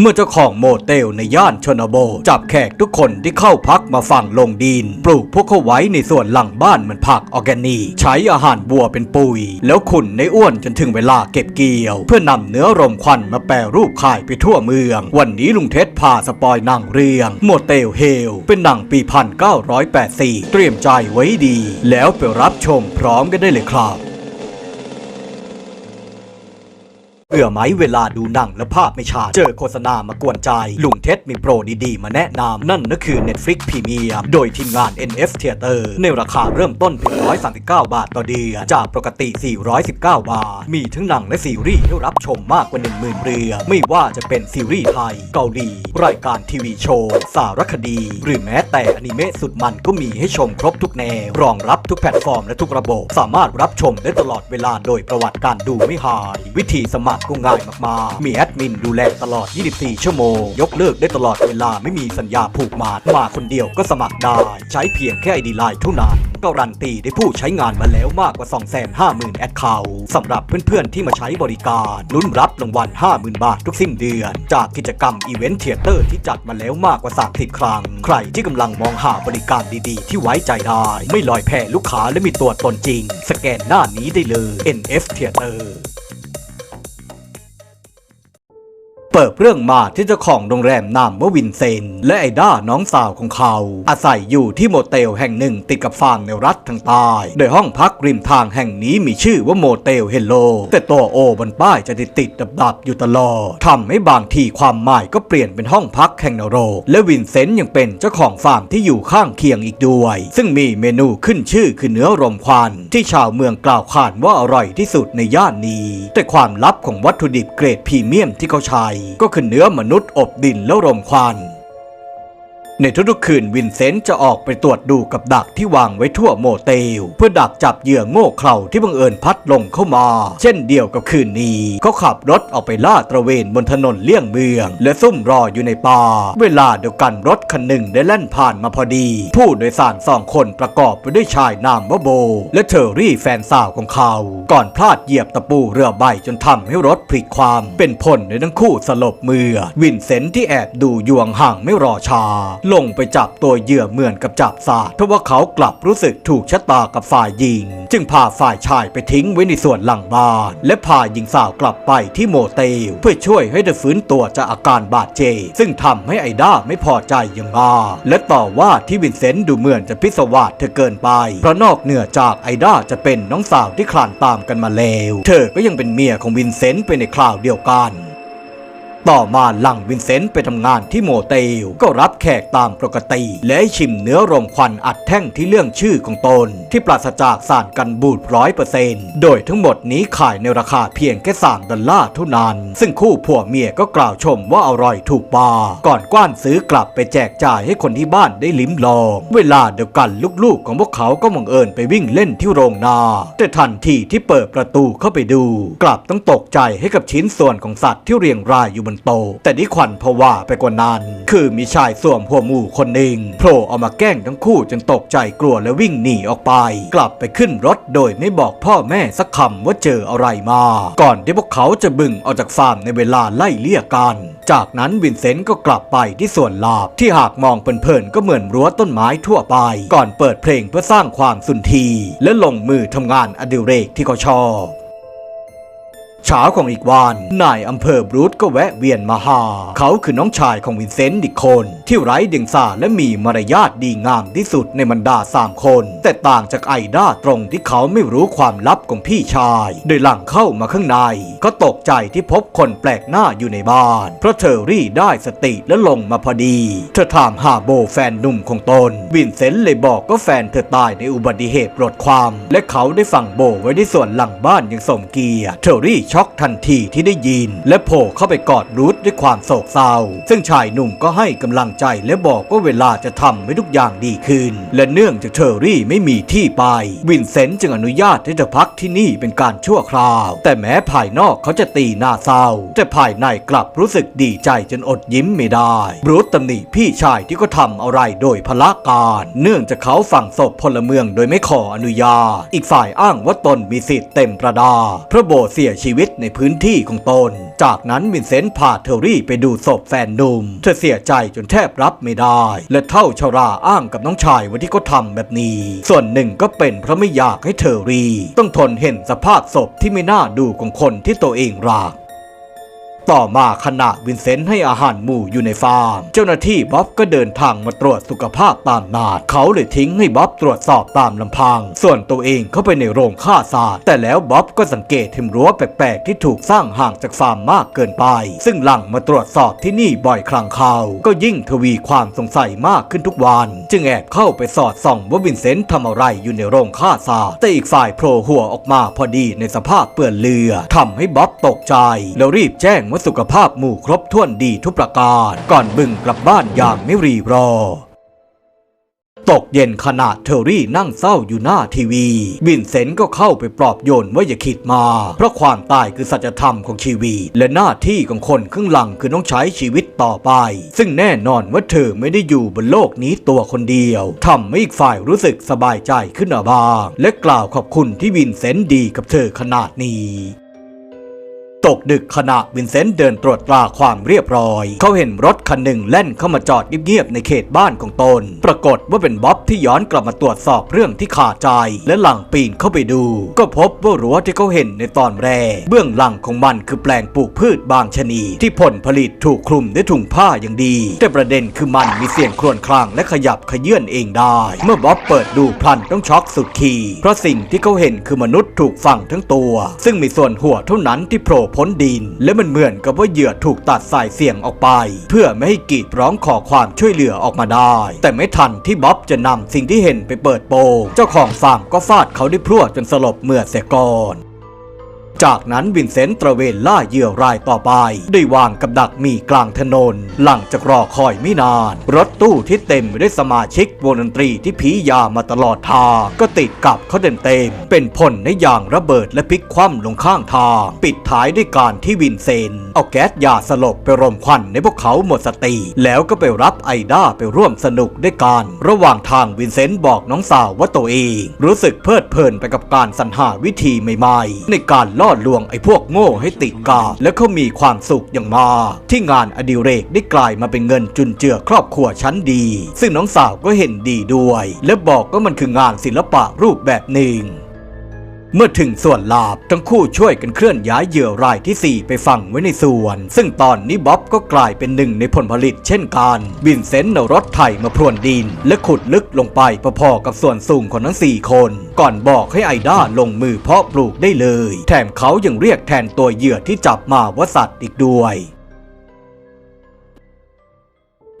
เมื่อเจ้าของโมเตลในย่านชนบทจับแขกทุกคนที่เข้าพักมาฝังลงดิน ปลูกพวกเขาไว้ในส่วนหลังบ้านเหมือนผักออร์แกนิกใช้อาหารบัวเป็นปุ๋ย แล้วขุนในอ้วนจนถึงเวลาเก็บเกี่ยว เพื่อนำเนื้อรมควันมาแปรรูปขายไปทั่วเมือง วันนี้ลุงเท็ดพาสปอยหนังเรื่องโมเตลเฮล เป็นหนังปี 1984 เตรียมใจไว้ดี แล้วไปรับชมพร้อมกันได้เลยครับ เบื่อไหมเวลาดูหนังแล้วภาพไม่ชัดเจอโฆษณามากวนใจ ลุงเท็ดมีโปรดีๆ มาแนะนำ นั่นก็คือ Netflix Premium โดยทีมงาน NF Theater ในราคาเริ่มต้นเพียง139 บาทต่อเดือนจากปกติ 419 บาท มีทั้งหนังและซีรีส์ให้รับชมมากกว่า 10,000 เรื่องไม่ว่าจะเป็นซีรีส์ไทย เกาหลี รายการทีวีโชว์ สารคดี หรือแม้ แต่อนิเมะสุดมันก็มีให้ชมครบทุกแนว รองรับทุกแพลตฟอร์มและทุกระบบ สามารถรับชมได้ตลอดเวลาโดยประวัติการดูไม่หาย วิธีสมัครก็ง่ายมากๆ มีแอดมินดูแลตลอด 24 ชั่วโมง ยกเลิกได้ตลอดเวลาไม่มีสัญญาผูกมัดมาคนเดียวก็สมัครได้ ใช้เพียงแค่ไอดีไลน์เท่านั้นการันตีได้ผู้ใช้งานมาแล้วมากกว่า 250,000 แอดเคาท์สำหรับเพื่อนๆ ที่มาใช้บริการลุ้นรับรางวัล 50,000 บาททุกสิ้นเดือน จากกิจกรรมอีเวนต์เทเตอร์ที่จัดมาแล้วมากกว่า 30 ครั้ง ใครที่กำลังมองหาบริการดีๆ ที่ไว้ใจได้ ไม่ลอยแพลูกค้าและมีตัวตนจริง สแกนหน้านี้ได้เลย NF Theater เปิดเรื่องมาที่เจ้าของโรงแรมนามว่าวินเซนต์และไอด้าน้องสาวของเขา อาศัยอยู่ที่โมเตลแห่งหนึ่งติดกับฟาร์มในรัฐทางใต้โดยห้องพักริมทางแห่งนี้มีชื่อว่าโมเตลเฮลโล แต่ตัวโอบนป้ายจะติดติดดับดับอยู่ตลอดทำให้บางทีความหมายก็เปลี่ยนเป็นห้องพักแห่งนรก และวินเซนต์ยังเป็นเจ้าของฟาร์มที่อยู่ข้างเคียงอีกด้วย ซึ่งมีเมนูขึ้นชื่อคือเนื้อรมควัน ที่ชาวเมืองกล่าวขานว่าอร่อยที่สุดในย่านนี้ แต่ความลับของวัตถุดิบเกรดพรีเมียมที่เขาใช้ก็คือเนื้อมนุษย์อบดินแล้วรมควัน ในทุกๆคืนวินเซนต์จะออกไปตรวจดูกับดักที่วางไว้ทั่วโมเตล เพื่อดักจับเหยื่อโง่เขลาที่บังเอิญพัดลงเข้ามา เช่นเดียวกับคืนนี้เขาขับรถออกไปล่าตระเวนบนถนนเลี่ยงเมือง และซุ่มรออยู่ในป่าเวลาเดียวกันรถคันหนึ่งได้แล่นผ่านมาพอดี ผู้โดยสารสองคนประกอบไปด้วยชายนามว่าโบ และเทอร์รี่แฟนสาวของเขา ก่อนพลาดเหยียบตะปูเรือใบจนทำให้รถพลิกความ เป็นผลในทั้งคู่สลบเมือ วินเซนต์ที่แอบดูยวงห่างไม่รอช้าลงไปจับตัวเหยื่อเหมือนกับจับสาดเพราะว่าเขากลับรู้สึกถูกชะตากับฝ่ายหญิง จึงพาฝ่ายชายไปทิ้งไว้ในส่วนหลังบ้านและพาหญิงสาวกลับไปที่โมเตลเพื่อช่วยให้เธอฟื้นตัวจากอาการบาดเจ็บซึ่งทำให้ไอด้าไม่พอใจอย่างมากและต่อว่าที่วินเซนต์ดูเหมือนจะพิศวาสเธอเกินไป เพราะนอกเหนือจากไอด้าจะเป็นน้องสาวที่คลานตามกันมาแล้ว เธอก็ยังเป็นเมียของวินเซนต์ไปในคราวเดียวกัน ต่อมาหลังวินเซนต์ไปทำงานที่โมเตลก็รับแขกตามปกติ และให้ชิมเนื้อรมควันอัดแท่งที่เรื่องชื่อของตน ที่ปราศจากสารกันบูดร้อยเปอร์เซนต์โดยทั้งหมดนี้ขายในราคาเพียงแค่3ดอลลาร์เท่านั้น ซึ่งคู่ผัวเมียก็กล่าวชมว่าอร่อยถูกปาก่อนกว้านซื้อกลับไปแจกจ่ายให้คนที่บ้านได้ลิ้มลอง เวลาเดียวกันลูกๆ ของพวกเขาก็บังเอิญไปวิ่งเล่นที่โรงนา แต่ทันทีที่เปิดประตูเข้าไปดู กลับต้องตกใจให้กับชิ้นส่วนของสัตว์ที่เรียงรายอยู่บนโต แต่ที่ขวัญผวาไปกว่านั้น คือมีชายสวมหัวหมู่คนหนึ่งโผล่ออกมาแกล้งทั้งคู่จนตกใจกลัวและวิ่งหนีออกไป กลับไปขึ้นรถโดยไม่บอกพ่อแม่สักคำว่าเจออะไรมา ก่อนที่พวกเขาจะบึ่งออกจากฟาร์มในเวลาไล่เลี่ยกัน จากนั้นวินเซนต์ก็กลับไปที่ส่วนลาบที่หากมองเพลินๆก็เหมือนรั้วต้นไม้ทั่วไป ก่อนเปิดเพลงเพื่อสร้างความสุนทรีและลงมือทำงานอดิเรกที่เขาชอบ เช้าของอีกวันนายอำเภอบรูทก็แวะเวียนมาหา เขาคือน้องชายของวินเซนต์อีกคน ที่ไร้เดียงสาและมีมารยาทดีงามที่สุดในบรรดาสามคน แต่ต่างจากไอด้าตรงที่เขาไม่รู้ความลับของพี่ชาย โดยหลังเข้ามาข้างใน ก็ตกใจที่พบคนแปลกหน้าอยู่ในบ้าน เพราะเทอรี่ได้สติและลงมาพอดี เธอถามหาโบแฟนหนุ่มของตน วินเซนต์เลยบอกก็แฟนเธอตายในอุบัติเหตุรถความ และเขาได้ฝังโบไว้ในส่วนหลังบ้านอย่างสมเกียรติเทอรี่ช็อกทันทีที่ได้ยิน และโผล่เข้าไปกอดรูทด้วยความโศกเศร้า ซึ่งชายหนุ่มก็ให้กำลังใจและบอกว่าเวลาจะทำให้ทุกอย่างดีขึ้น และเนื่องจากเทอรี่ไม่มีที่ไป วินเซนต์จึงอนุญาตให้เธอพักที่นี่เป็นการชั่วคราว แต่แม้ภายนอกเขาจะตีหน้าเศร้า แต่ภายในกลับรู้สึกดีใจจนอดยิ้มไม่ได้บรูทตำหนิพี่ชายที่ก็ทำอะไรโดยพละการ เนื่องจากเขาฝังศพพลเมืองโดยไม่ขออนุญาต อีกฝ่ายอ้างว่าตนมีสิทธิ์เต็มประดา พระโบเสียชีวิติตในพื้นที่ของตน จากนั้นวินเซนต์พาเทอรี่ไปดูศพแฟนนุ่ม เธอเสียใจจนแทบรับไม่ได้ และเท่าชาราอ้างกับน้องชายว่าที่เขาทำแบบนี้ ส่วนหนึ่งก็เป็นเพราะไม่อยากให้เทอรี่ ต้องทนเห็นสภาพศพที่ไม่น่าดูของคนที่ตัวเองรัก ต่อมาขณะวินเซนต์ให้อาหารหมูอยู่ในฟาร์ม เจ้าหน้าที่บ๊อบก็เดินทางมาตรวจสุขภาพตามนาดเขาเลยทิ้งให้บ๊อบตรวจสอบตามลำพัง ส่วนตัวเองเข้าไปในโรงฆ่าสัตว์แต่แล้วบ๊อบก็สังเกตเห็นรั้วแปลกๆ ที่ถูกสร้างห่างจากฟาร์มมากเกินไป ซึ่งหลังมาตรวจสอบที่นี่บ่อยครั้งเขาก็ยิ่งทวีความสงสัยมากขึ้นทุกวัน จึงแอบเข้าไปสอดส่องว่าวินเซนต์ทำอะไรอยู่ในโรงฆ่าสัตว์แต่อีกฝ่ายโผล่หัวออกมาพอดีในสภาพเปื้อนเลือดทำให้บ๊อบตกใจแล้วรีบแจ้งว่าสุขภาพหมู่ครบถ้วนดีทุกประการ ก่อนบึงกลับบ้านอย่างไม่รีรอตกเย็นขณะเทอรี่นั่งเศร้าอยู่หน้าทีวี วินเซนต์ก็เข้าไปปลอบโยนว่าอย่าคิดมา เพราะความตายคือสัจธรรมของชีวิต และหน้าที่ของคนครึ่งหลังคือต้องใช้ชีวิตต่อไป ซึ่งแน่นอนว่าเธอไม่ได้อยู่บนโลกนี้ตัวคนเดียวทำให้อีกฝ่ายรู้สึกสบายใจขึ้นบ้าง และกล่าวขอบคุณที่วินเซนต์ดีกับเธอขนาดนี้ ตกดึกขณะวินเซนต์เดินตรวจตราความเรียบร้อย เขาเห็นรถคันหนึ่งแล่นเข้ามาจอดเงียบๆในเขตบ้านของตน ปรากฏว่าเป็นบ๊อบที่ย้อนกลับมาตรวจสอบเรื่องที่ขาดใจ และหลังปีนเข้าไปดู ก็พบว่ารั้วที่เขาเห็นในตอนแรก เบื้องหลังของมันคือแปลงปลูกพืชบางชนิดที่ผลผลิตถูกคลุมด้วยถุงผ้าอย่างดี แต่ประเด็นคือมันมีเสียงครวญครางและขยับขยื่นเองได้ เมื่อบ๊อบเปิดดูพลันต้องช็อกสุดขีดเพราะสิ่งที่เขาเห็นคือมนุษย์ถูกฝังทั้งตัว ซึ่งมีส่วนหัวเท่านั้นที่โผล่พ้นดิน และมันเหมือนกับว่าเหยื่อถูกตัดสายเสียงออกไป เพื่อไม่ให้กรีดร้องขอความช่วยเหลือออกมาได้ แต่ไม่ทันที่บ๊อบจะนำสิ่งที่เห็นไปเปิดโปงเจ้าของฟาร์มก็ฟาดเขาด้วยพรวดจนสลบเมื่อเสียก่อน จากนั้นวินเซนต์ตระเวนล่าเหยื่อรายต่อไปด้วยวางกับดักมีกลางถนน หลังจากรอคอยไม่นาน รถตู้ที่เต็มไปด้วยสมาชิกวงดนตรีที่ผียามาตลอดทางก็ติดกับเขาเต็มเต็มเป็นผลในยางระเบิดและพลิกคว่ำลงข้างทาง ปิดท้ายด้วยการที่วินเซนต์เอาแก๊สยาสลบไปรมควันในพวกเขาหมดสติ แล้วก็ไปรับไอด้าไปร่วมสนุกด้วยกันระหว่างทางวินเซนต์บอกน้องสาวว่าตัวเอง รู้สึกเพลิดเพลินไปกับการสรรหาวิธีใหม่ ๆ ในการล่อลวงไอ้พวกโง่ให้ติดกา และเขามีความสุขอย่างมา ที่งานอดิเรกได้กลายมาเป็นเงินจุนเจือครอบครัวชั้นดี ซึ่งน้องสาวก็เห็นดีด้วย และบอกว่ามันคืองานศิลปะรูปแบบหนึ่ง เมื่อถึงส่วนลาบทั้งคู่ช่วยกันเคลื่อนย้ายเหยื่อรายทีสี่ 4 ไปฝังไว้ในส่วน ซึ่งตอนนี้บ๊อบก็กลายเป็นหนึ่งในผลผลิตเช่นกันวินเซนต์เอารถไถมาพรวนดิน และขุดลึกลงไปพอๆกับส่วนสูงของทั้ง 4 คน ก่อนบอกให้ไอด้าลงมือเพาะปลูกได้เลย แถมเขายังเรียกแทนตัวเหยื่อที่จับมาว่าสัตว์อีกด้วย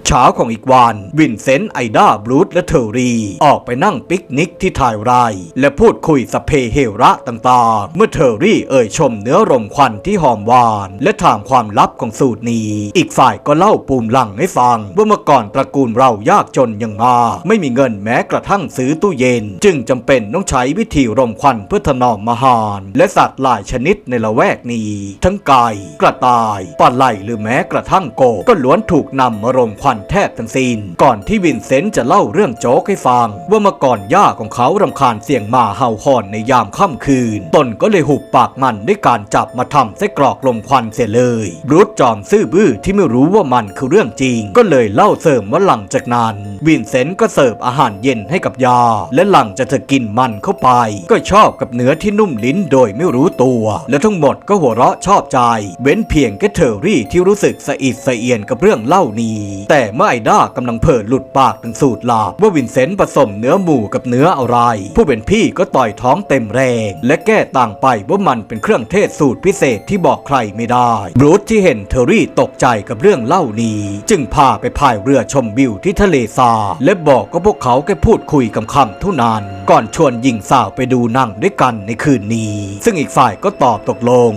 เช้าของอีกวัน วินเซนต์ไอดาบรูธและเทอรี ออกไปนั่งปิกนิกที่ถ่ายไร และพูดคุยสเพเฮระต่างๆ เมื่อเทอรี่เอ่ยชมเนื้อรมควันที่หอมหวาน และถามความลับของสูตรนี้ อีกฝ่ายก็เล่าปูมหลังให้ฟัง ว่าเมื่อก่อนตระกูลเรายากจนอย่างมาไม่มีเงินแม้กระทั่งซื้อตู้เย็น จึงจำเป็นต้องใช้วิธีรมควันเพื่อถนอมอาหาร และสัตว์หลายชนิดในละแวกนี้ ทั้งไก่กระต่ายปลาไหลหรือแม้กระทั่งโกบก็ล้วนถูกนำมารมควันแทบทั้งสิ้นก่อนที่วินเซนต์จะเล่าเรื่องโจ๊กให้ฟัง ว่าเมื่อก่อนย่าของเขารำคาญเสียงหมาเห่าหอนในยามค่ำคืน ตนก็เลยหุบปากมันด้วยการจับมาทำไส้กรอกลมควันเสียเลยบรูธจอมซื่อบื้อที่ไม่รู้ว่ามันคือเรื่องจริง ก็เลยเล่าเสริมว่าหลังจากนั้นวินเซนต์ก็เสิร์ฟอาหารเย็นให้กับยา และหลังจากเธอกินมันเข้าไป ก็ชอบกับเนื้อที่นุ่มลิ้นโดยไม่รู้ตัว และทั้งหมดก็หัวเราะชอบใจ เว้นเพียงแค่เทอรี่ที่รู้สึกสะอิดสะเอียนกับเรื่องเล่านี้ แต่มื่อไอด้ากำลังเผลอหลุดปากถึงสูตรลาบว่าวินเซนต์ผสมเนื้อหมูกับเนื้ออะไร ผู้เป็นพี่ก็ต่อยท้องเต็มแรง และแก้ต่างไปว่ามันเป็นเครื่องเทศสูตรพิเศษที่บอกใครไม่ได้บรูซที่เห็นเทอรี่ตกใจกับเรื่องเล่านี้ จึงพาไปพายเรือชมวิวที่ทะเลทราและบอกก็พวกเขาแค่พูดคุยคำคำเท่านั้น ก่อนชวนหญิงสาวไปดูหนังด้วยกันในคืนนี้ ซึ่งอีกฝ่ายก็ตอบตกลง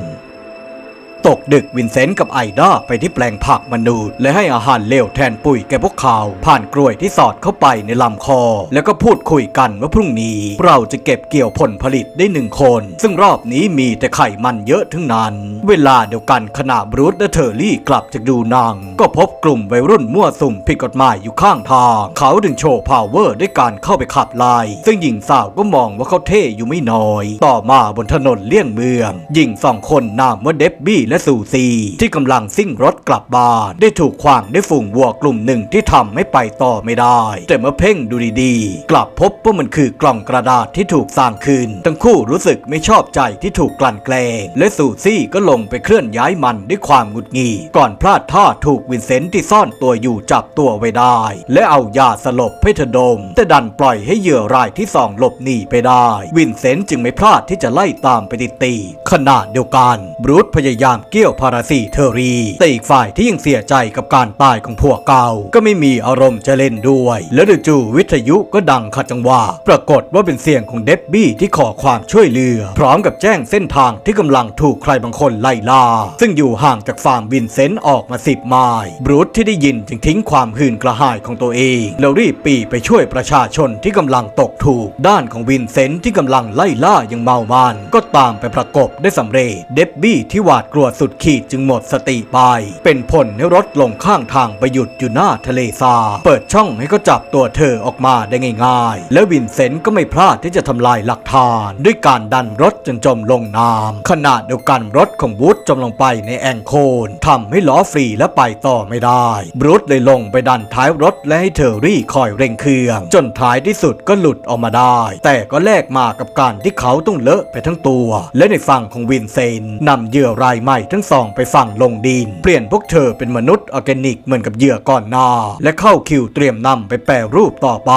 ตกดึกวินเซนต์กับไอด้าไปที่แปลงผักมนุษย์และให้อาหารเลวแทนปุ๋ยแก่พวกเขา ผ่านกล้วยที่สอดเข้าไปในลำคอ แล้วก็พูดคุยกันว่าพรุ่งนี้เราจะเก็บเกี่ยวผลผลิตได้หนึ่งคน ซึ่งรอบนี้มีแต่ไข่มันเยอะทั้งนั้น เวลาเดียวกันขณะบรูซและเทอร์รี่กลับจากดูนังก็พบกลุ่มวัยรุ่นมั่วสุมผิดกฎหมายอยู่ข้างทาง เขาถึงโชว์พาวเวอร์ด้วยการเข้าไปขับไล่ซึ่งหญิงสาวก็มองว่าเขาเท่อยู่ไม่น้อย ต่อมาบนถนนเลี่ยงเมืองหญิงสองคนนามว่าเดบบี้และซูซีที่กำลังซิ่งรถกลับบ้าน ได้ถูกขวางด้วยฝูงวัวกลุ่มหนึ่งที่ทำให้ไปต่อไม่ได้ แต่เมื่อเพ่งดูดีๆ กลับพบว่ามันคือกล่องกระดาษที่ถูกสร้างขึ้น ทั้งคู่รู้สึกไม่ชอบใจที่ถูกกลั่นแกล้งและซูซี่ก็ลงไปเคลื่อนย้ายมันด้วยความหงุดหงิดก่อนพลาดท่าถูกวินเซนต์ที่ซ่อนตัวอยู่จับตัวไว้ได้ และเอายาสลบให้เธอดม แต่ดันปล่อยให้เหยื่อรายที่สองหลบหนีไปได้ วินเซนต์จึงไม่พลาดที่จะไล่ตามไปติดตีขณะเดียวกันบรูซพยายามเกี่ยวพาราซีเทอรีแต่อีกฝ่ายที่ยังเสียใจกับการตายของพวกเก่าก็ไม่มีอารมณ์จะเล่นด้วย แล้วจู่วิทยุก็ดังขัดจังหวะปรากฏว่าเป็นเสียงของเดบบี้ที่ขอความช่วยเหลือ พร้อมกับแจ้งเส้นทางที่กำลังถูกใครบางคนไล่ล่า ซึ่งอยู่ห่างจากฟาร์มวินเซนต์ออกมาสิบไมล์บรูซที่ได้ยินจึงทิ้งความหื่นกระหายของตัวเองแล้วรีบปีไปช่วยประชาชนที่กำลังตกถูก ด้านของวินเซนต์ที่กำลังไล่ล่าอย่างเมามันก็ตามไปประกบได้สำเร็จเดบบี้ที่หวาดกลัวสุดขีดจึงหมดสติไป เป็นผลให้รถลงข้างทางไปหยุดอยู่หน้าทะเลทราย เปิดช่องให้เขาจับตัวเธอออกมาได้ง่ายๆ และวินเซนต์ก็ไม่พลาดที่จะทำลายหลักฐาน ด้วยการดันรถจนจมลงน้ำขณะเดียวกันรถของบูธจมลงไปในแองโคนทำให้ล้อฟรีและไปต่อไม่ได้บรูซเลยลงไปดันท้ายรถและให้เทอรี่คอยเร่งเครื่อง จนท้ายที่สุดก็หลุดออกมาได้ แต่ก็แลกมากับการที่เขาต้องเลอะไปทั้งตัว และในฝั่งของวินเซนต์นำเหยื่อรายใหม่ทั้งสองไปฝั่งลงดิน เปลี่ยนพวกเธอเป็นมนุษย์ออร์แกนิกเหมือนกับเหยื่อก่อนหน้า และเข้าคิวเตรียมนำไปแปรรูปต่อไป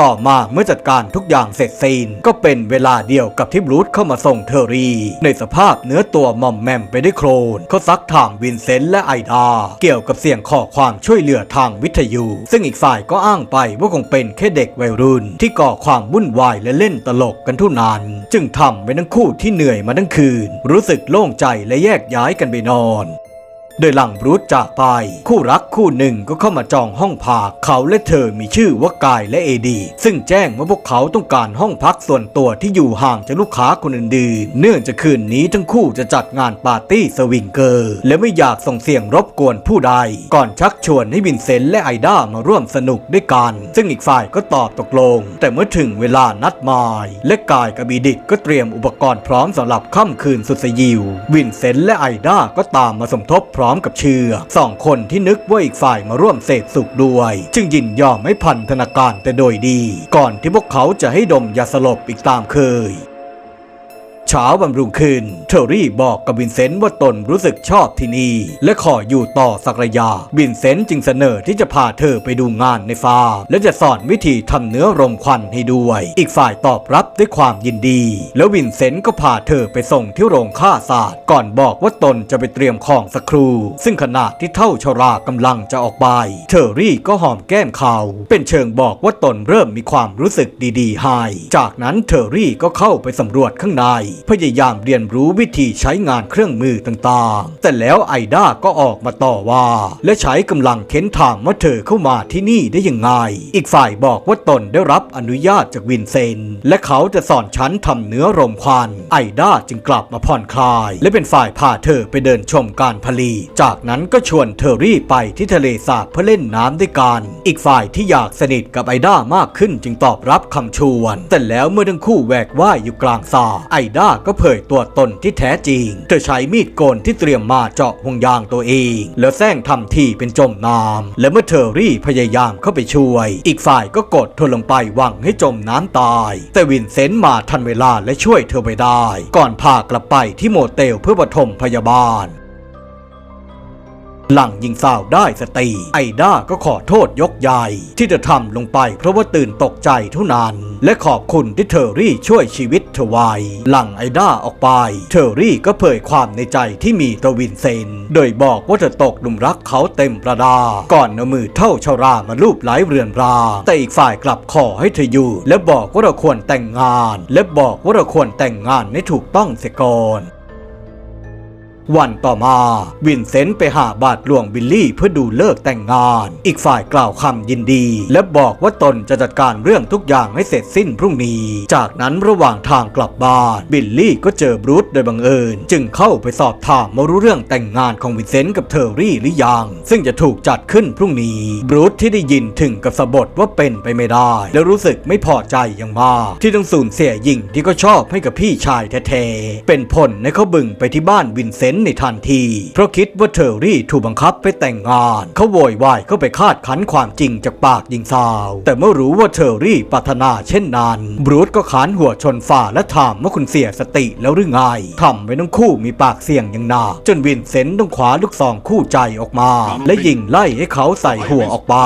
ต่อมาเมื่อจัดการทุกอย่างเสร็จสิ้นก็เป็นเวลาเดียวกับที่บรูซเข้ามาส่งเทอรี่ในสภาพเนื้อตัวม่อมแมมไปด้วยโครนเขาซักถามวินเซนต์และไอดา เกี่ยวกับเสียงขอความช่วยเหลือทางวิทยุ ซึ่งอีกฝ่ายก็อ้างไปว่าคงเป็นแค่เด็กวัยรุ่น ที่ก่อความวุ่นวายและเล่นตลกกันท่านั้นจึงทำให้ทั้งคู่ที่เหนื่อยมาทั้งคืน รู้สึกโล่งใจและแยกย้ายกันไปนอน โดยหลังบรูซจากไป คู่รักคู่หนึ่งก็เข้ามาจองห้องพัก เขาและเธอมีชื่อว่ากายและเอดี ซึ่งแจ้งว่าพวกเขาต้องการห้องพักส่วนตัวที่อยู่ห่างจากลูกค้าคนอื่นๆ เนื่องจากคืนนี้ทั้งคู่จะจัดงานปาร์ตี้สวิงเกอร์ และไม่อยากส่งเสียงรบกวนผู้ใด ก่อนชักชวนให้วินเซนต์และไอด้ามาร่วมสนุกด้วยกัน ซึ่งอีกฝ่ายก็ตอบตกลง แต่เมื่อถึงเวลานัดหมาย และกายกับบีดิตก็เตรียมอุปกรณ์พร้อมสำหรับค่ำคืนสุดสยิว วินเซนต์และไอด้าก็ตามมาสมทบพร้อมกับเชือกสองคนที่นึกว่าอีกฝ่ายมาร่วมเสพสุขด้วย จึงยินยอมให้พันธนาการแต่โดยดี ก่อนที่พวกเขาจะให้ดมยาสลบอีกตามเคย เช้าวันรุ่งขึ้น เทอรี่บอกกับวินเซนต์ว่าตนรู้สึกชอบที่นี่ และขออยู่ต่อสักระยะวินเซนต์จึงเสนอที่จะพาเธอไปดูงานในฟาร์มและจะสอนวิธีทำเนื้อรมควันให้ด้วย อีกฝ่ายตอบรับด้วยความยินดี แล้ววินเซนต์ก็พาเธอไปส่งที่โรงฆ่าสัตว์ก่อนบอกว่าตนจะไปเตรียมของสักครู่ ซึ่งขณะที่เท่าชรากำลังจะออกไป เทอรี่ก็หอมแก้มเขา เป็นเชิงบอกว่าตนเริ่มมีความรู้สึกดีๆให้จากนั้นเทอรี่ก็เข้าไปสำรวจข้างในพยายามเรียนรู้วิธีใช้งานเครื่องมือต่างๆ แต่แล้วไอด้าก็ออกมาต่อว่า และใช้กำลังเค้นถามว่าเธอเข้ามาที่นี่ได้ยังไง อีกฝ่ายบอกว่าตนได้รับอนุญาตจากวินเซนต์และเขาจะสอนฉันทำเนื้อรมควัน ไอด้าจึงกลับมาผ่อนคลาย และเป็นฝ่ายพาเธอไปเดินชมการผลิตจากนั้นก็ชวนเทอรี่ไปที่ทะเลสาบเพื่อเล่นน้ำด้วยกัน อีกฝ่ายที่อยากสนิทกับไอด้ามากขึ้นจึงตอบรับคำชวน แต่แล้วเมื่อทั้งคู่แหวกว่ายอยู่กลางสระไอด้าก็เผยตัวตนที่แท้จริง เธอใช้มีดโกนที่เตรียมมาเจาะห่วงยางตัวเอง แล้วแซงทำทีเป็นจมน้ำและเมื่อเธอรี่พยายามเข้าไปช่วย อีกฝ่ายก็กดเธอลงไปหวังให้จมน้ำตาย แต่วินเซนต์มาทันเวลาและช่วยเธอไปได้ ก่อนพากลับไปที่โมเตลเพื่อปฐมพยาบาล หลังยิงสาวได้สติ ไอด้าก็ขอโทษยกใหญ่ ที่จะทำลงไปเพราะว่าตื่นตกใจเท่านั้น และขอบคุณที่เทอรี่ช่วยชีวิตเธอไว้ หลังไอด้าออกไป เทอรี่ก็เผยความในใจที่มีตวินเซน โดยบอกว่าเธอตกหลุมรักเขาเต็มประดา ก่อนเอามือเท่าชารามาลูบไล้เรือนรา แต่อีกฝ่ายกลับขอให้เธออยู่ และบอกว่าเราควรแต่งงาน และบอกว่าเราควรแต่งงานให้ถูกต้องเสียก่อน วันต่อมาวินเซนต์ไปหาบาทหลวงบิลลี่เพื่อดูเลิกแต่งงาน อีกฝ่ายกล่าวคำยินดี และบอกว่าตนจะจัดการเรื่องทุกอย่างให้เสร็จสิ้นพรุ่งนี้ จากนั้นระหว่างทางกลับบ้านบิลลี่ก็เจอบรูซโดยบังเอิญ จึงเข้าไปสอบถามมารู้เรื่องแต่งงานของวินเซนต์กับเทอร์รี่หรือยัง ซึ่งจะถูกจัดขึ้นพรุ่งนี้ บรูซที่ได้ยินถึงกับสะบดว่าเป็นไปไม่ได้ และรู้สึกไม่พอใจอย่างมาก ที่ต้องสูญเสียหญิงที่ก็ชอบให้กับพี่ชายแท้ๆเป็นผลในเขาบึงไปที่บ้านวินเซนต์ในทันที เพราะคิดว่าเทอร์รี่ถูกบังคับไปแต่งงาน เขาโวยวายก็ไปคาดคั้นความจริงจากปากหญิงสาว แต่เมื่อรู้ว่าเทอร์รี่ปรารถนาเช่นนั้นบรูซก็ขานหัวชนฝ่าและถามว่าคุณเสียสติแล้วหรือไงทำให้ทั้งคู่มีปากเสียงอย่างหนักจนวินเซนต์ต้องคว้าลูกซองคู่ใจออกมา และยิงไล่ให้เขาใส่หัวออกไป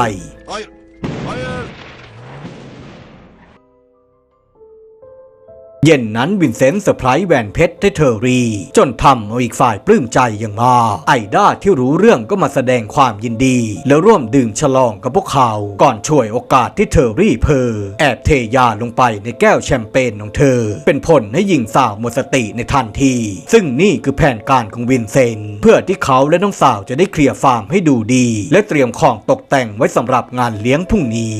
เย็นนั้นวินเซนต์เซอร์ไพรส์แหวนเพชรให้เทอร์รี่จนทำเอาอีกฝ่ายปลื้มใจอย่างมากไอด้าที่รู้เรื่องก็มาแสดงความยินดี แล้วร่วมดื่มฉลองกับพวกเขา ก่อนช่วยโอกาสที่เทอร์รี่เพอแอบเทยาลงไปในแก้วแชมเปญของเธอ เป็นผลให้หญิงสาวหมดสติในทันที ซึ่งนี่คือแผนการของวินเซนต์เพื่อที่เขาและน้องสาวจะได้เคลียร์ฟาร์มให้ดูดี และเตรียมของตกแต่งไว้สำหรับงานเลี้ยงพรุ่งนี้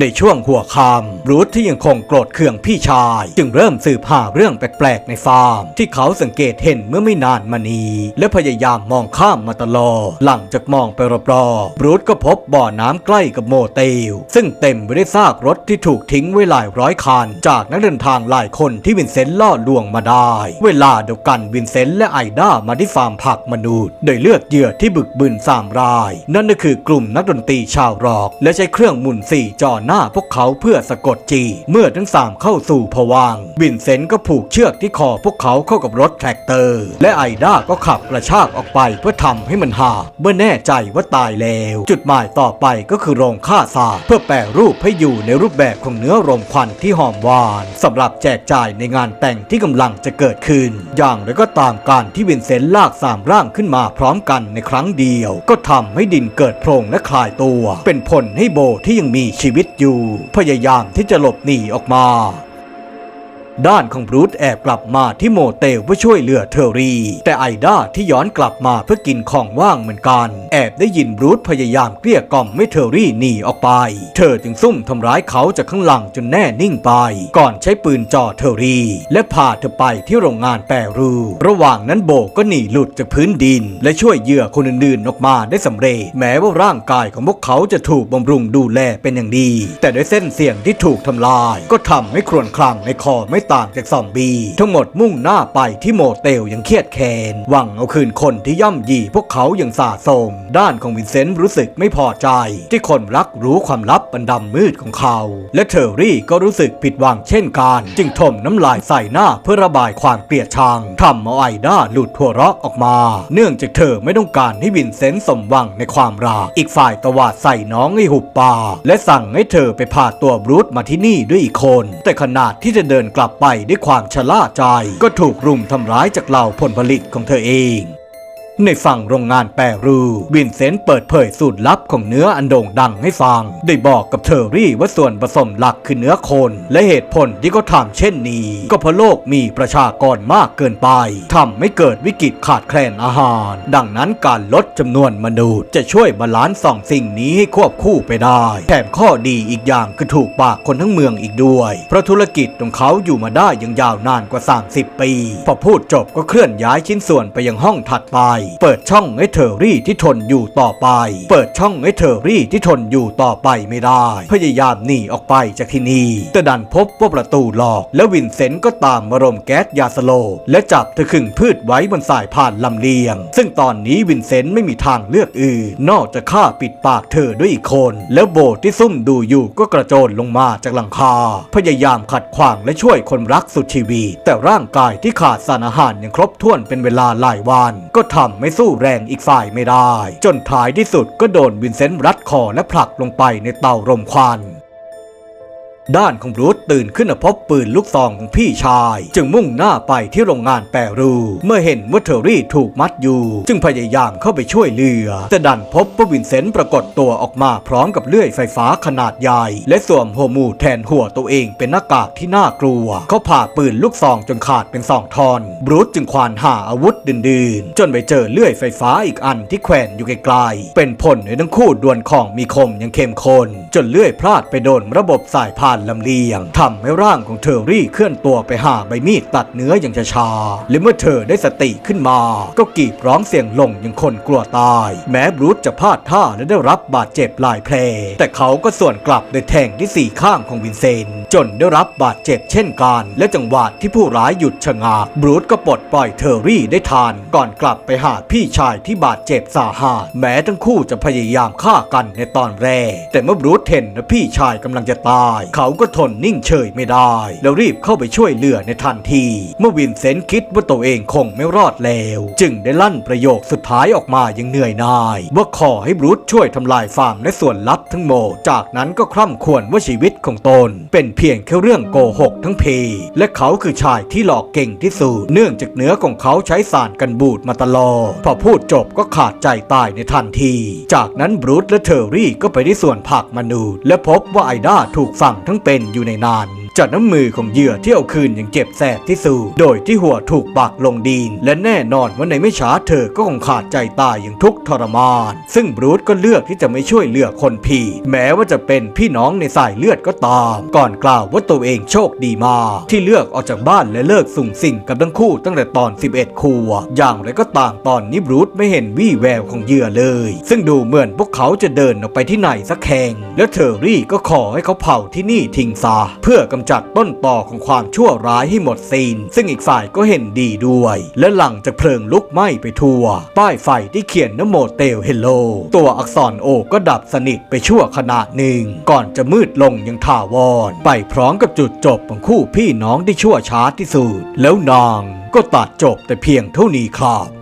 ในช่วงหัวค่ำรูทที่ยังคงโกรธเคืองพี่ชาย จึงเริ่มสืบหาเรื่องแปลกๆในฟาร์ม ที่เขาสังเกตเห็นเมื่อไม่นานมานี้ และพยายามมองข้ามมาตลอด หลังจากมองไปรอบๆรูทก็พบบ่อน้ำใกล้กับโมเตล ซึ่งเต็มไปด้วยซากรถที่ถูกทิ้งไว้หลายร้อยคัน จากนักเดินทางหลายคนที่วินเซนต์ล่อลวงมาได้ เวลาเดียวกันวินเซนต์และไอด้ามาที่ฟาร์มผักมนุษย์ โดยเลือกเหยื่อที่บึกบึนสามราย นั่นก็คือกลุ่มนักดนตรีชาวร็อก และใช้เครื่องหมุนสี่จอหน้าพวกเขาเพื่อสะกดจี เมื่อทั้งสามเข้าสู่ผวังวินเซนต์ก็ผูกเชือกที่คอพวกเขาเข้ากับรถแทรกเตอร์ และไอด้าก็ขับกระชากออกไปเพื่อทำให้มันหาเมื่อแน่ใจว่าตายแล้ว จุดหมายต่อไปก็คือโรงฆ่าสัตว์เพื่อแปรรูปให้อยู่ในรูปแบบของเนื้อรมควันที่หอมหวานสำหรับแจกจ่ายในงานแต่งที่กำลังจะเกิดขึ้น อย่างไรก็ตามการที่วินเซนต์ลากสามร่างขึ้นมาพร้อมกันในครั้งเดียว ก็ทำให้ดินเกิดโพรงและคลายตัว เป็นผลให้โบที่ยังมีชีวิตอยู่ พยายามที่จะหลบหนีออกมา ด้านของบรูซแอบกลับมาที่โมเตลเพื่อช่วยเหลือเทอรี่แต่ไอด้าที่ย้อนกลับมาเพื่อกินของว่างเหมือนกัน แอบได้ยินบรูซพยายามเกลี้ยกล่อมให้เทอรี่หนีออกไป เธอจึงซุ่มทำร้ายเขาจากข้างหลังจนแน่นิ่งไป ก่อนใช้ปืนจ่อเทอรี่และพาเธอไปที่โรงงานแปรรูประหว่างนั้นโบก็หนีหลุดจากพื้นดิน และช่วยเหยื่อคนอื่นๆออกมาได้สำเร็จ แม้ว่าร่างกายของพวกเขาจะถูกบำรุงดูแลเป็นอย่างดี แต่ด้วยเส้นเสียงที่ถูกทำลาย ก็ทำให้ครวญครางในคอไม่ต่างจากซอมบี้ ทั้งหมดมุ่งหน้าไปที่โมเตลอย่างเครียดแค้นหวังเอาคืนคนที่ย่ำยีพวกเขาอย่างสาสม ด้านของวินเซนต์รู้สึกไม่พอใจ ที่คนรักรู้ความลับบันดำมืดของเขา และเทอร์รี่ก็รู้สึกผิดหวังเช่นกัน จึงถมน้ำลายใส่หน้าเพื่อระบายความเกลียดชังทำเอาไอด้าหลุดหัวเราะออกมา เนื่องจากเธอไม่ต้องการให้วินเซนต์สมหวังในความรักอีกฝ่ายตวาดใส่น้องให้หุบปากและสั่งให้เธอไปพาตัวบรูซมาที่นี่ด้วยอีกคน แต่ขนาดที่จะเดินกลับไปด้วยความชะล่าใจ ก็ถูกรุมทำร้ายจากเหล่าผลผลิตของเธอเอง ในฝั่งโรงงานแปรรูวินเซนต์เปิดเผยสูตรลับของเนื้ออันโด่งดังให้ฟัง ได้บอกกับเทอร์รี่ว่าส่วนผสมหลักคือเนื้อคน และเหตุผลที่เขาทำเช่นนี้ ก็เพราะโลกมีประชากรมากเกินไปทำให้เกิดวิกฤตขาดแคลนอาหาร ดังนั้นการลดจำนวนมนุษย์ จะช่วยบาลานซ์สองสิ่งนี้ให้ควบคู่ไปได้ แถมข้อดีอีกอย่างคือถูกปากคนทั้งเมืองอีกด้วย เพราะธุรกิจของเขาอยู่มาได้ย่างยาวนานกว่า 30 ปี พอพูดจบก็เคลื่อนย้ายชิ้นส่วนไปยังห้องถัดไปเปิดช่องให้เทอรี่ที่ทนอยู่ต่อไป เปิดช่องให้เทอรี่ที่ทนอยู่ต่อไปไม่ได้ พยายามหนีออกไปจากที่นี่แต่ดันพบว่าประตูล็อก และวินเซนต์ก็ตามมารมแก๊สยาสโล และจับเธอขึงพืชไว้บนสายพานลำเลียง ซึ่งตอนนี้วินเซนต์ไม่มีทางเลือกอื่น นอกจากฆ่าปิดปากเธอด้วยอีกคน แล้วโบสที่ซุ่มดูอยู่ก็กระโจนลงมาจากหลังคา พยายามขัดขวางและช่วยคนรักสุดชีวิตแต่ร่างกายที่ขาดสารอาหารอย่างครบถ้วนเป็นเวลาหลายวัน ก็ทำไม่สู้แรงอีกฝ่ายไม่ได้ จนท้ายที่สุดก็โดนวินเซนต์รัดคอและผลักลงไปในเตารมควัน ด้านของบรูซตื่นขึ้นมาพบปืนลูกซองของพี่ชาย จึงมุ่งหน้าไปที่โรงงานแปรรูปเมื่อเห็นว่าเทอรี่ถูกมัดอยู่ จึงพยายามเข้าไปช่วยเหลือ แต่ดันพบว่าวินเซนต์ปรากฏตัวออกมาพร้อมกับเลื่อยไฟฟ้าขนาดใหญ่ และสวมหัวหมูแทนหัวตัวเองเป็นหน้ากากที่น่ากลัว เขาผ่าปืนลูกซองจนขาดเป็นสองทอนบรูซจึงควานหาอาวุธดื่นๆ จนไปเจอเลื่อยไฟฟ้าอีกอันที่แขวนอยู่ไกลๆเป็นผลให้ทั้งคู่ดวลของมีคมอย่างเข้มข้นจนเลื่อยพลาดไปโดนระบบสายพานลำเลียงทำให้ร่างของเทอรี่เคลื่อนตัวไปหาใบมีดตัดเนื้ออย่างช้าๆและเมื่อเธอได้สติขึ้นมา ก็กรีดร้องเสียงลงอย่างคนกลัวตาย แม้บรูซจะพลาดท่าและได้รับบาดเจ็บหลายแผลแต่เขาก็ส่วนกลับโดยแทงที่สี่ข้างของวินเซนต์จนได้รับบาดเจ็บเช่นกัน และจังหวะที่ผู้ร้ายหยุดชะงักบรูซก็ปลดปล่อยเทอรี่ได้ทันก่อนกลับไปหาพี่ชายที่บาดเจ็บสาหัสแม้ทั้งคู่จะพยายามฆ่ากันในตอนแรก แต่เมื่อบรูซเห็นนะพี่ชายกำลังจะตาย เขาก็ทนนิ่งเฉยไม่ได้ แล้วรีบเข้าไปช่วยเหลือในทันที เมื่อวินเซนต์คิดว่าตัวเองคงไม่รอดแล้ว จึงได้ลั่นประโยคสุดท้ายออกมาอย่างเหนื่อยหน่าย ว่าขอให้บรูซช่วยทำลายฟาร์มและส่วนลับทั้งหมด จากนั้นก็คร่ำควรว่าชีวิตของตน เป็นเพียงแค่เรื่องโกหกทั้งเพ และเขาคือชายที่หลอกเก่งที่สุด เนื่องจากเนื้อของเขาใช้สารกันบูดมาตลอด พอพูดจบก็ขาดใจตายในทันที จากนั้นบรูซและเทอร์รี่ก็ไปที่ส่วนผักมนุษย์และพบว่าไอด้าถูกฝังทั้งเป็นอยู่ในนาน จากน้ำมือของเหยื่อที่เอาคืนอย่างเจ็บแสบที่สุดโดยที่หัวถูกปักลงดิน และแน่นอนว่าในไม่ช้าเธอก็คงขาดใจตายอย่างทุกข์ทรมาน ซึ่งบรูซก็เลือกที่จะไม่ช่วยเหลือคนผีแม้ว่าจะเป็นพี่น้องในสายเลือดก็ตาม ก่อนกล่าวว่าตัวเองโชคดีมากที่เลือกออกจากบ้านและเลิกสุ่งสิ่งกับทั้งคู่ตั้งแต่ตอน 11ขวอย่างไรก็ตามตอนนี้บรูซไม่เห็นวี่แววของเหยื่อเลย ซึ่งดูเหมือนพวกเขาจะเดินออกไปที่ไหนสักแห่งและเทอรี่ก็ขอให้เขาเผาที่นี่ทิ้งซะเพื่อกำจัดต้นตอของความชั่วร้ายให้หมดสิ้นซึ่งอีกฝ่ายก็เห็นดีด้วย และหลังจากเพลิงลุกไหม้ไปทั่ว ป้ายไฟที่เขียนนโมเตลเฮลโล ตัวอักษรโอก็ดับสนิทไปชั่วขณะหนึ่ง ก่อนจะมืดลงย่างถาวร ไปพร้อมกับจุดจบของคู่พี่น้องที่ชั่วช้าที่สุด แล้วนางก็ตัดจบแต่เพียงเท่านี้ครับ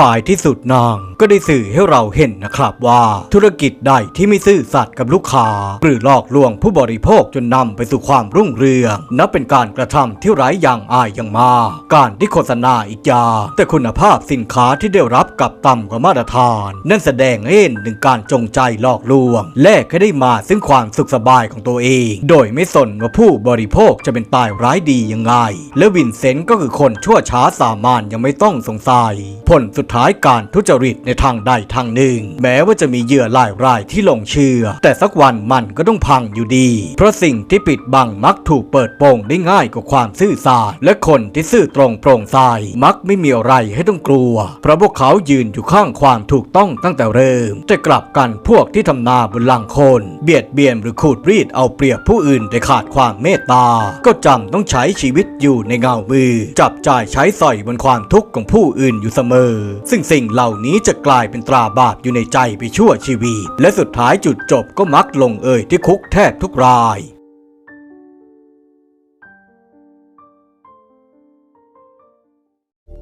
ท้ายที่สุดนาง ก็ได้สื่อให้เราเห็นนะครับว่า ธุรกิจใดที่ไม่ซื่อสัตย์กับลูกค้า หรือหลอกลวงผู้บริโภคจนนำไปสู่ความรุ่งเรืองนับเป็นการกระทำที่ไร้อย่างอายอย่างมากการที่โฆษณาอีกอย่าง แต่คุณภาพสินค้าที่ได้รับกับต่ำกว่ามาตรฐาน นั่นแสดงให้เห็นถึงการจงใจหลอกลวง แลกให้ได้มาซึ่งความสุขสบายของตัวเอง โดยไม่สนว่าผู้บริโภคจะเป็นตายร้ายดียังไง และวินเซนต์ก็คือคนชั่วช้าสามานยังไม่ต้องสงสัย ผลสุดท้ายการทุจริตในทางใดทางหนึ่ง แม้ว่าจะมีเหยื่อหลายรายที่หลงเชื่อ แต่สักวันมันก็ต้องพังอยู่ดี เพราะสิ่งที่ปิดบังมักถูกเปิดโปงได้ง่ายกว่าความซื่อสัตย์และคนที่ซื่อตรงโปร่งใสมักไม่มีอะไรให้ต้องกลัว เพราะพวกเขายืนอยู่ข้างความถูกต้องตั้งแต่เริ่มแต่กลับกันพวกที่ทำนาบนหลังคน เบียดเบียนหรือขูดรีดเอาเปรียบผู้อื่นแต่ขาดความเมตตา ก็จำต้องใช้ชีวิตอยู่ในเงามือ จับจ่ายใช้สอยบนความทุกข์ของผู้อื่นอยู่เสมอซึ่งสิ่งเหล่านี้จะกลายเป็นตราบาปอยู่ในใจไปชั่วชีวิตและสุดท้ายจุดจบก็มักลงเอยที่คุกแทบทุกราย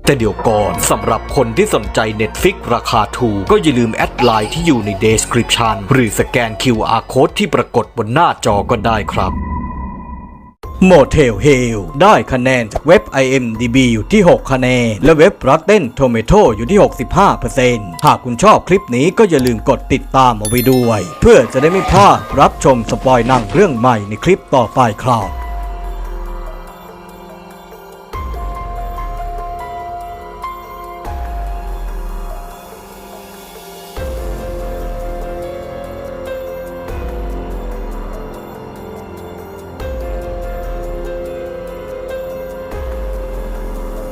แต่เดี๋ยวก่อนสำหรับคนที่สนใจ Netflix ราคาถูกก็อย่าลืมแอดไลน์ที่อยู่ใน Description หรือสแกน QR Code ที่ปรากฏบนหน้าจอก็ได้ครับ โมเทลเฮลได้คะแนนจากเว็บ IMDB อยู่ที่ 6 คะแนน และเว็บ Rotten Tomato อยู่ที่ 65%หากคุณชอบคลิปนี้ก็อย่าลืมกดติดตามเอาไว้ด้วย เพื่อจะได้ไม่พลาดรับชมสปอยหนังเรื่องใหม่ในคลิปต่อไปครับ